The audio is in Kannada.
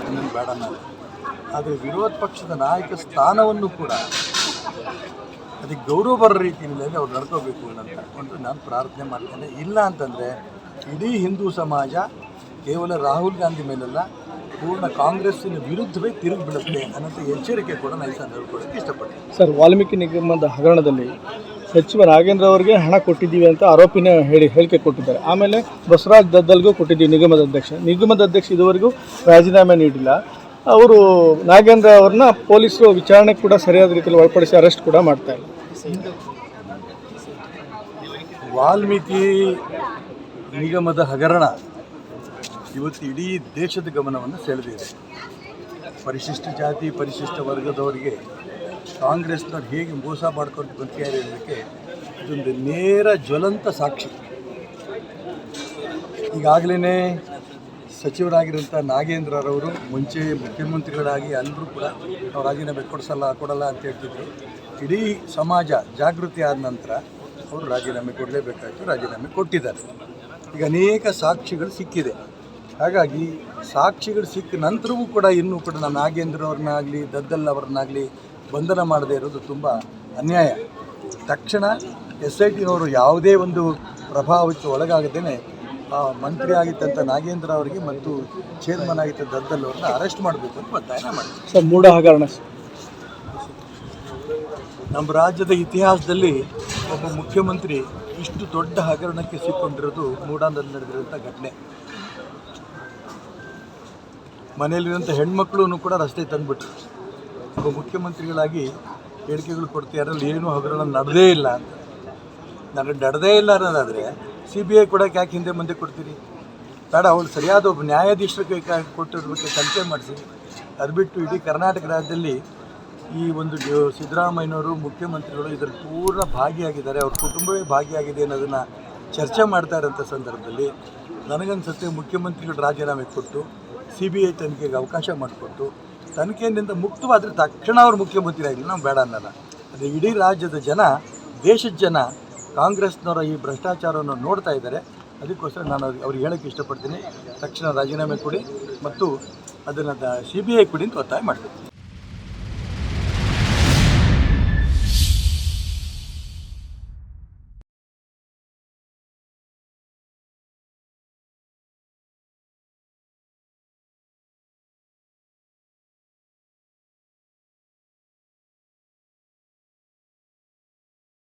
ಅದನ್ನು ಬೇಡ ನಾನು ಆದರೆ ವಿರೋಧ ಪಕ್ಷದ ನಾಯಕ ಸ್ಥಾನವನ್ನು ಕೂಡ ಅದಕ್ಕೆ ಗೌರವ ಬರೋ ರೀತಿಯಲ್ಲಿ ಅವ್ರು ನಡ್ಕೋಬೇಕು ಅಂತ ಒಂದು ನಾನು ಪ್ರಾರ್ಥನೆ ಮಾಡ್ತೇನೆ. ಇಲ್ಲ ಅಂತಂದರೆ ಇಡೀ ಹಿಂದೂ ಸಮಾಜ, ಕೇವಲ ರಾಹುಲ್ ಗಾಂಧಿ ಮೇಲೆಲ್ಲ, ಪೂರ್ಣ ಕಾಂಗ್ರೆಸ್ಸಿನ ವಿರುದ್ಧವೇ ತಿರುಗಿ ಬೀಳುತ್ತೆ ಅನ್ನೋಂಥ ಎಚ್ಚರಿಕೆ ಕೂಡ ನಾನು ಸಂದರ್ಭಕ್ಕೆ ಇಷ್ಟಪಡ್ತೀನಿ. ಸರ್, ವಾಲ್ಮೀಕಿ ನಿಗಮದ ಹಗರಣದಲ್ಲಿ ಸಚಿವ ನಾಗೇಂದ್ರ ಅವರಿಗೆ ಹಣ ಕೊಟ್ಟಿದ್ದೀವಿ ಅಂತ ಆರೋಪಿನ ಹೇಳಿ ಹೇಳಿಕೆ ಕೊಟ್ಟಿದ್ದಾರೆ. ಆಮೇಲೆ ಬಸವರಾಜ್ ದದ್ದಲ್ಗೂ ಕೊಟ್ಟಿದ್ದೀವಿ ನಿಗಮದ ಅಧ್ಯಕ್ಷ. ನಿಗಮದ ಅಧ್ಯಕ್ಷ ಇದುವರೆಗೂ ರಾಜೀನಾಮೆ ನೀಡಿಲ್ಲ. ಅವರು ನಾಗೇಂದ್ರ ಅವ್ರನ್ನ ಪೊಲೀಸರು ವಿಚಾರಣೆ ಕೂಡ ಸರಿಯಾದ ರೀತಿಯಲ್ಲಿ ಒಳಪಡಿಸಿ ಅರೆಸ್ಟ್ ಕೂಡ ಮಾಡ್ತಾ ಇಲ್ಲ. ವಾಲ್ಮೀಕಿ ನಿಗಮದ ಹಗರಣ ಇವತ್ತು ಇಡೀ ದೇಶದ ಗಮನವನ್ನು ಸೆಳೆದಿದೆ. ಪರಿಶಿಷ್ಟ ಜಾತಿ, ಪರಿಶಿಷ್ಟ ವರ್ಗದವರಿಗೆ ಕಾಂಗ್ರೆಸ್ನವ್ರು ಹೇಗೆ ಮೋಸ ಮಾಡ್ಕೊಂಡು ಬಂತಿದ್ದಾರೆ ಅನ್ನೋದಕ್ಕೆ ಇದೊಂದು ನೇರ ಜ್ವಲಂತ ಸಾಕ್ಷಿ. ಈಗಾಗಲೇ ಸಚಿವರಾಗಿರುವಂಥ ನಾಗೇಂದ್ರರವರು ಮುಂಚೆ ಮುಖ್ಯಮಂತ್ರಿಗಳಾಗಿ ಎಲ್ಲರೂ ಕೂಡ ನಾವು ರಾಜೀನಾಮೆ ಕೊಡಿಸಲ್ಲ, ಕೊಡಲ್ಲ ಅಂತ ಹೇಳ್ತಿದ್ರು. ಇಡೀ ಸಮಾಜ ಜಾಗೃತಿ ಆದ ನಂತರ ಅವರು ರಾಜೀನಾಮೆ ಕೊಡಲೇಬೇಕಾಯಿತು, ರಾಜೀನಾಮೆ ಕೊಟ್ಟಿದ್ದಾರೆ. ಈಗ ಅನೇಕ ಸಾಕ್ಷಿಗಳು ಸಿಕ್ಕಿದೆ. ಹಾಗಾಗಿ ಸಾಕ್ಷಿಗಳು ಸಿಕ್ಕ ನಂತರವೂ ಕೂಡ ಇನ್ನೂ ಕೂಡ ನಾನು ನಾಗೇಂದ್ರ ಅವ್ರನ್ನಾಗಲಿ, ದದ್ದಲ್ ಅವ್ರನ್ನಾಗಲಿ ಬಂಧನ ಮಾಡದೇ ಇರೋದು ತುಂಬ ಅನ್ಯಾಯ. ತಕ್ಷಣ ಎಸ್ ಐ ಟಿನವರು ಯಾವುದೇ ಒಂದು ಪ್ರಭಾವಕ್ಕೆ ಒಳಗಾಗದೇ ಆ ಮಂತ್ರಿ ಆಗಿದ್ದಂಥ ನಾಗೇಂದ್ರ ಅವರಿಗೆ ಮತ್ತು ಚೇರ್ಮನ್ ಆಗಿದ್ದ ದದ್ದಲ್ ಅವ್ರನ್ನ ಅರೆಸ್ಟ್ ಮಾಡಬೇಕು ಅಂತ ಒತ್ತಾಯನ ಮಾಡ್ತೀನಿ ಸರ್ ಮೂಢ ಹಗರಣ ನಮ್ಮ ರಾಜ್ಯದ ಇತಿಹಾಸದಲ್ಲಿ ಒಬ್ಬ ಮುಖ್ಯಮಂತ್ರಿ ಇಷ್ಟು ದೊಡ್ಡ ಹಗರಣಕ್ಕೆ ಸಿಕ್ಕೊಂಡಿರೋದು ಮೂಡಾದಲ್ಲಿ ನಡೆದಿರುವಂಥ ಘಟನೆ. ಮನೆಯಲ್ಲಿರುವಂಥ ಹೆಣ್ಮಕ್ಳು ಕೂಡ ರಸ್ತೆ ತಂದುಬಿಟ್ರು. ಒಬ್ಬ ಮುಖ್ಯಮಂತ್ರಿಗಳಾಗಿ ಹೇಳಿಕೆಗಳು ಕೊಡ್ತೀವಿ ಅದರಲ್ಲಿ ಏನೂ ಹಗರಣ ನಡೆದೇ ಇಲ್ಲ ಅಂತ. ನನಗೆ ನಡೆದೇ ಇಲ್ಲ ಅನ್ನೋದಾದರೆ ಸಿ ಬಿ ಐ ಕೊಡೋಕೆ ಯಾಕೆ ಹಿಂದೆ ಮುಂದೆ ಕೊಡ್ತೀರಿ? ಬೇಡ ಅವಳು ಸರಿಯಾದ ಒಬ್ಬ ನ್ಯಾಯಾಧೀಶರಿಗೆ ಬಗ್ಗೆ ತನಿಖೆ ಮಾಡಿಸಿ. ಅದು ಬಿಟ್ಟು ಇಡೀ ಕರ್ನಾಟಕ ರಾಜ್ಯದಲ್ಲಿ ಈ ಒಂದು ಸಿದ್ದರಾಮಯ್ಯನವರು ಮುಖ್ಯಮಂತ್ರಿಗಳು ಇದರ ಪೂರ್ಣ ಭಾಗಿಯಾಗಿದ್ದಾರೆ, ಅವ್ರ ಕುಟುಂಬವೇ ಭಾಗಿಯಾಗಿದೆ ಅನ್ನೋದನ್ನು ಚರ್ಚೆ ಮಾಡ್ತಾ ಇರೋಂಥ ಸಂದರ್ಭದಲ್ಲಿ ನನಗನ್ಸುತ್ತೆ ಮುಖ್ಯಮಂತ್ರಿಗಳು ರಾಜೀನಾಮೆ ಕೊಟ್ಟು ಸಿ ಬಿ ಐ ತನಿಖೆಗೆ ಅವಕಾಶ ಮಾಡಿಕೊಟ್ಟು ತನಿಖೆಯಿಂದ ಮುಕ್ತವಾದರೆ ತಕ್ಷಣ ಅವರು ಮುಖ್ಯಮಂತ್ರಿ ಆಗಲಿ ನಾವು ಬೇಡ ಅನ್ನಲ್ಲ. ಅದು ಇಡೀ ರಾಜ್ಯದ ಜನ, ದೇಶದ ಜನ ಕಾಂಗ್ರೆಸ್ನವರ ಈ ಭ್ರಷ್ಟಾಚಾರವನ್ನು ನೋಡ್ತಾ ಇದ್ದಾರೆ. ಅದಕ್ಕೋಸ್ಕರ ನಾನು ಅವ್ರಿಗೆ ಅವ್ರಿಗೆ ಹೇಳೋಕ್ಕೆ ಇಷ್ಟಪಡ್ತೀನಿ. ತಕ್ಷಣ ರಾಜೀನಾಮೆ ಕೊಡಿ ಮತ್ತು ಅದನ್ನು ಸಿ ಬಿ ಐ ಕೊಡಿ ಅಂತ ಒತ್ತಾಯ ಮಾಡ್ತೀನಿ.